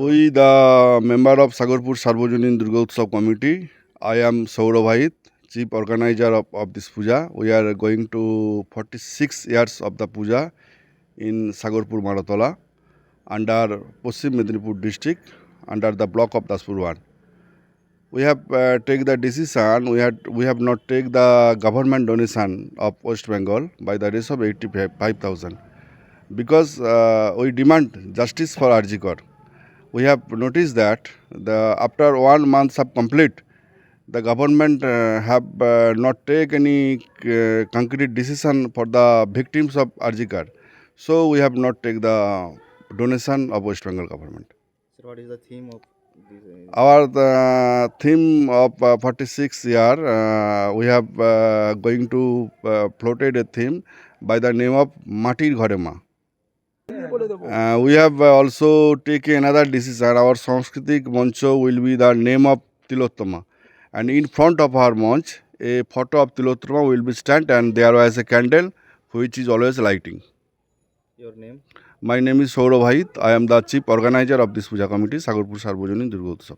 We the member of Sagarpur Sarbojanin Durga Utsav committee I am সৌরভাহিত chief organiser of of this puja we are going to forty six years of the puja in Sagarpur Martala under Paschim Medinipur district under the block of Daspur one we have take the decision we had we have not take the government donation of West Bengal by the race of eighty five five thousand because ওই demand justice for RG Kar we have noticed that the after one month of complete, the government uh, have uh, not take any uh, concrete decision for the victims of Arjikar. So we have not take the donation of West Bengal government. So what is the theme of our the theme of uh, 46 year uh, we have uh, going to uh, floated a theme by the name of Matir Gharema. we have also taken another decision. Sir. Our Sanskritik Mancho will be the name of Tilottama. And in front of our Manch, a photo of Tilottama will be stand and there was a candle which is always lighting. Your name? My name is Saurabh Hait. I am the chief organizer of this Puja committee, Sagurpur Sarbojanin Durga Utsav.